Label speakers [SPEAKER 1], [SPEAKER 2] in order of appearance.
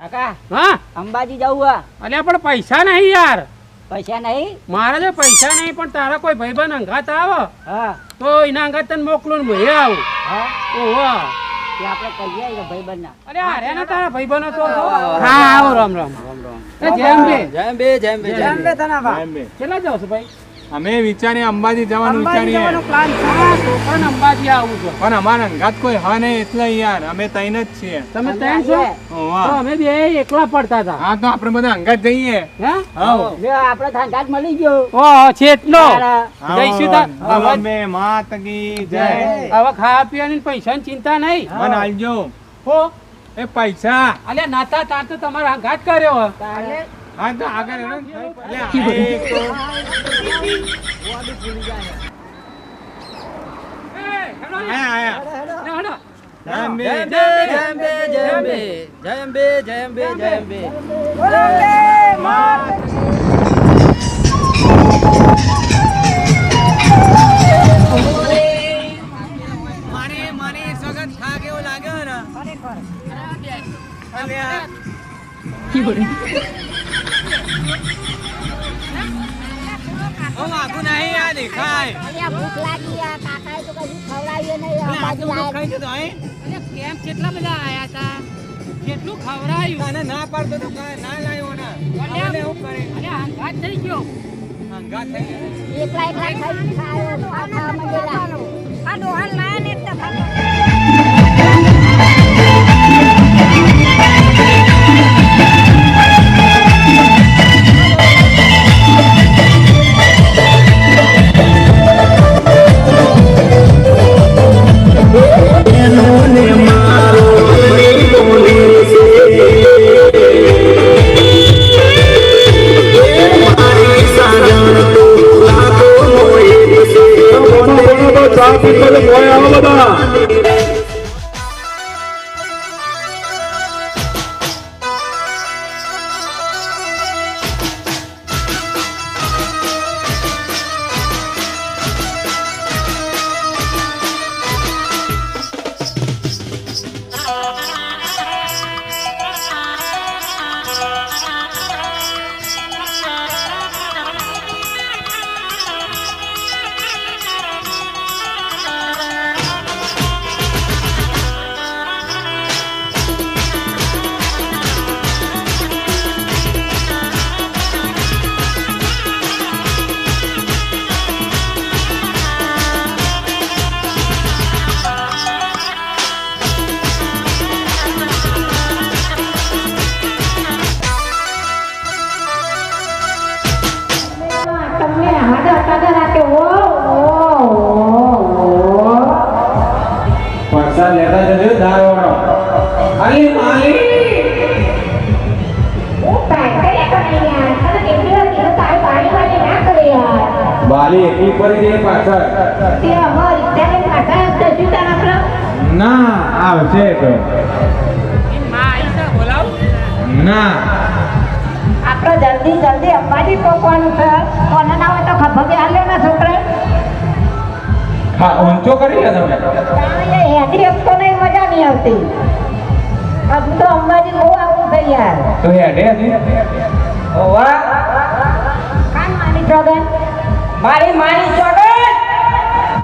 [SPEAKER 1] કાકા
[SPEAKER 2] હા?
[SPEAKER 1] અંબાજી જવું હા.
[SPEAKER 2] અલ્યા પણ પૈસા નહીં યાર.
[SPEAKER 1] પૈસા નહીં?
[SPEAKER 2] મારા જો પૈસા નહીં પણ તારા કોઈ ભાઈબંધ અંગાત આવો?
[SPEAKER 1] હા.
[SPEAKER 2] તો એના અંગાત તને મોકલું ને હું આવું.
[SPEAKER 1] હા?
[SPEAKER 2] ઓહો.
[SPEAKER 1] આપણે કહીએ કે ભાઈબંધ ના
[SPEAKER 2] અરે હારે ને તારા ભાઈબંધો તો હા આવો રામ રામ. એ જેમ બે.
[SPEAKER 3] જય બે જય બે જય બે.
[SPEAKER 4] એમ બે.
[SPEAKER 2] કેટલા જાવ છો ભાઈ?
[SPEAKER 4] અમે વિચારીએ અંબાજી જવાનું વિચારીએ.
[SPEAKER 2] પણ અંબાજી આવું છે.
[SPEAKER 4] પણ અમારા અંગાત કોઈ હા નહીં એટલે યાર અમે તૈન જ છીએ.
[SPEAKER 2] તમે તૈન છો? અમે બે એકલા પડતા હતા.
[SPEAKER 4] હા તો આપણે બધા અંગાત જઈએ.
[SPEAKER 2] હે?
[SPEAKER 1] આપણે અંગાત મળી ગયો.
[SPEAKER 2] ઓ
[SPEAKER 1] તારા.
[SPEAKER 2] જઈશું.
[SPEAKER 4] હાઉ, માત કી જય.
[SPEAKER 2] હવે ખાવા પીવાની પૈસાની ચિંતા નહીં.
[SPEAKER 4] મને આલજો.
[SPEAKER 2] હો.
[SPEAKER 4] એ પૈસા.
[SPEAKER 2] અલ્યા નાતા તાર તો તમારા અંગાત કર્યો
[SPEAKER 1] તારે
[SPEAKER 4] હા તો આગળ
[SPEAKER 3] મારી મારી સગત ખા કેવો લાગ્યો ને. અલ્યા. ઓ વાગુ નહીં આ દેખાય
[SPEAKER 5] અલ્યા ભૂખ લાગી આ કાકાએ તો કશું ખવડાવ્યું નહીં
[SPEAKER 3] આટલું
[SPEAKER 5] લાયા.
[SPEAKER 3] ખાઈ જતો અહીં
[SPEAKER 2] કેમ કેટલા બધા આયા હતા કેટલું ખવડાયું
[SPEAKER 3] તને ના પાડતો તો ના લાવ્યો ને
[SPEAKER 2] અલ્યા.
[SPEAKER 3] એવું કરે
[SPEAKER 2] અલ્યા અંગાત થઈ ગયો
[SPEAKER 3] હંગાત થઈ ગયો.
[SPEAKER 5] એકલા એકલા ખાઈ ખાયો આ. આ ડોહાલ લાયા ને એટલે તમને હાડા કાઢા રાખે ઓ ઓ ઓ
[SPEAKER 4] પૈસા લેતા જજો દાર અલી માલી બાલી એકલી પડી ગઈ પાછળ.
[SPEAKER 5] તે અમારી ત્યારે જુતા આપણે
[SPEAKER 4] ના આવશે તો ના.
[SPEAKER 5] જલ્દી જલ્દી અંબાજી પહોંચવાનું છે. કોને ના હોય તો ખભા બે હાલ્યો ના છોકરા.
[SPEAKER 4] હા ઊંચો કરી લે તમે.
[SPEAKER 5] કારણ એ તો નહીં મજા નહીં આવતી. હજુ તો અંબાજી બહુ આવું છે યાર.
[SPEAKER 4] તો હેડે હતી
[SPEAKER 3] ઓવા.
[SPEAKER 5] કાન માની ચોગન
[SPEAKER 3] મારી માની ચોગન